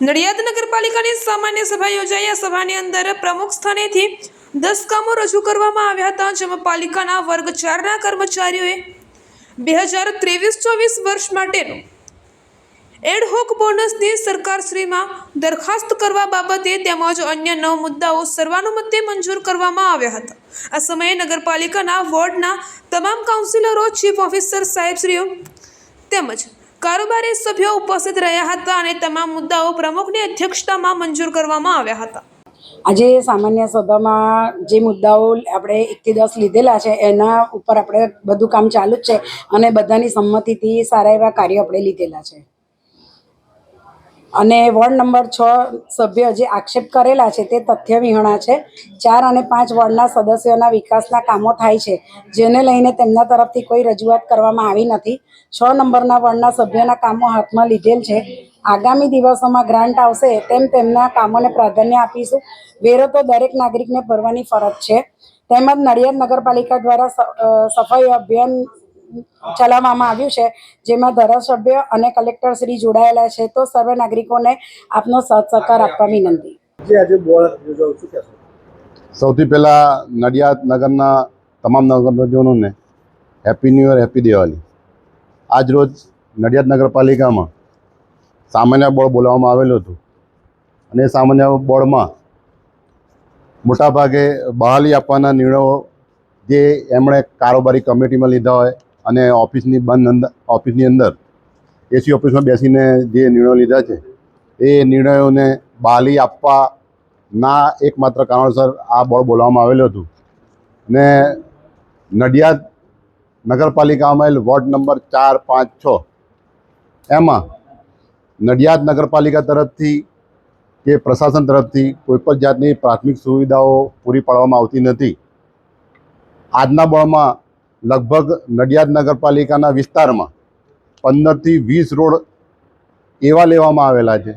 નડિયાદ નગરપાલિકાની સામાન્ય સભા યોજાઈ. આ સભાની અંદર પ્રમુખ સ્થાનેથી દસ કામો રજૂ કરવામાં આવ્યા હતા, જેમાં પાલિકાના વર્ગ ચારના કર્મચારીઓએ બે હજાર ત્રેવીસ ચોવીસ વર્ષ માટેનું એડહોક બોનસની સરકારશ્રીમાં દરખાસ્ત કરવા બાબતે તેમજ અન્ય નવ મુદ્દાઓ સર્વાનુમતે મંજૂર કરવામાં આવ્યા હતા. આ સમયે નગરપાલિકાના વોર્ડના તમામ કાઉન્સિલરો, ચીફ ઓફિસર સાહેબશ્રીઓ તેમજ કારોબારી સભ્યો ઉપસ્થિત રહ્યા હતા અને તમામ મુદ્દાઓ પ્રમુખની અધ્યક્ષતામાં મંજૂર કરવામાં આવ્યા હતા. આજે સામાન્ય સભામાં જે મુદ્દાઓ આપણે એકથી દસ લીધેલા છે, એના ઉપર આપણે બધું કામ ચાલુ જ છે અને બધાની સંમતિથી સારા એવા કાર્યો આપણે લીધેલા છે. અને વોર્ડ નંબર છ સભ્ય જે આક્ષેપ કરેલા છે તે તથ્ય વિહોણા છે. ચાર અને પાંચ વોર્ડના સદસ્યોના વિકાસના કામો થાય છે, જેને લઈને તેમના તરફથી કોઈ રજૂઆત કરવામાં આવી નથી. છ નંબરના વોર્ડના સભ્યોના કામો હાથમાં લીધેલ છે. આગામી દિવસોમાં ગ્રાન્ટ આવશે તેમ તેમના કામોને પ્રાધાન્ય આપીશું. વેરો તો દરેક નાગરિકને ભરવાની ફરજ છે. તેમજ નડિયાદ નગરપાલિકા દ્વારા સફાઈ અભિયાન ચલાવવામાં આવ્યું છે જેમાં ધારાસભ્ય અને કલેક્ટર શ્રી જોડાયેલા છે તો સર્વ નાગરિકોને આપનો સાથ સહકાર આપવા વિનંતી. સૌથી પહેલાં નડિયાદ નગરના તમામ નગરજનોને happy new year happy Diwali આજ રોજ નડિયાદ નગરપાલિકામાં સામાન્ય બોર્ડ બોલાવવામાં આવેલું હતું. અને સામાન્ય બોર્ડમાં મોટાભાગે બહાલી આપવાના નિર્ણયો જે એમણે કારોબારી કમિટીમાં લીધા હોય અને ઓફિસની બંધ અંદર, ઓફિસની અંદર એસી ઓફિસમાં બેસીને જે નિર્ણયો લીધા છે, એ નિર્ણયોને બહાલી આપવા ના એકમાત્ર કારણસર આ બોર્ડ બોલાવવામાં આવેલું હતું. ને નડિયાદ નગરપાલિકામાં વોર્ડ નંબર ચાર, પાંચ, છ, એમાં નડિયાદ નગરપાલિકા તરફથી કે પ્રશાસન તરફથી કોઈપણ જાતની પ્રાથમિક સુવિધાઓ પૂરી પાડવામાં આવતી નથી. આજના બોર્ડમાં લગભગ નડિયાદ નગરપાલિકાના વિસ્તારમાં પંદરથી વીસ રોડ એવા લેવામાં આવેલા છે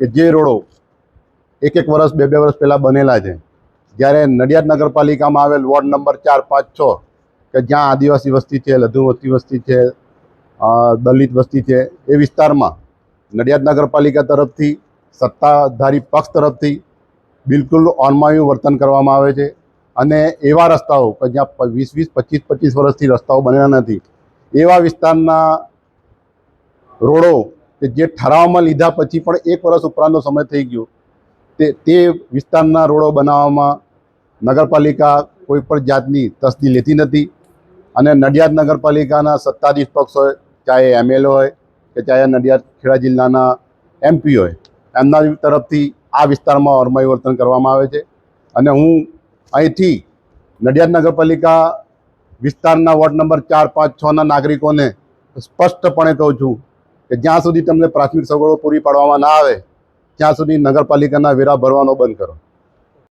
કે જે રોડો એક એક વર્ષ, બે બે વર્ષ પહેલાં બનેલા છે. જ્યારે નડિયાદ નગરપાલિકામાં આવેલ વોર્ડ નંબર ચાર, પાંચ, છ, કે જ્યાં આદિવાસી વસ્તી છે લઘુ વસ્તી વસ્તી છે દલિત વસ્તી છે, એ વિસ્તારમાં નડિયાદ નગરપાલિકા તરફથી સત્તાધારી પક્ષ તરફથી બિલકુલ ઓનમાયું વર્તન કરવામાં આવે છે. અને એવા રસ્તાઓ, કે જ્યાં વીસ વીસ, પચીસ પચીસ વર્ષથી રસ્તાઓ બનેલા નથી, એવા વિસ્તારના રોડો કે જે ઠરાવમાં લીધા પછી પણ એક વર્ષ ઉપરાંતનો સમય થઈ ગયો, તે તે વિસ્તારના રોડો બનાવવામાં નગરપાલિકા કોઈ પણ જાતની તસ્દી લેતી નથી અને નડિયાદ નગરપાલિકાના સત્તાધીશ પક્ષ હોય, ચાહે એમએલએ હોય કે ચાહે નડિયાદ ખેડા જિલ્લાના એમપી હોય, એમના તરફથી આ વિસ્તારમાં અરમાઈ વર્તન કરવામાં આવે છે. અને હું અહીંથી નડિયાદ નગરપાલિકા વિસ્તારના વોર્ડ નંબર ચાર, પાંચ છના નાગરિકોને સ્પષ્ટપણે કહું છું કે જ્યાં સુધી તમને પ્રાથમિક સગવડો પૂરી પાડવામાં ના આવે, ત્યાં સુધી નગરપાલિકાના વેરા ભરવાનો બંધ કરો.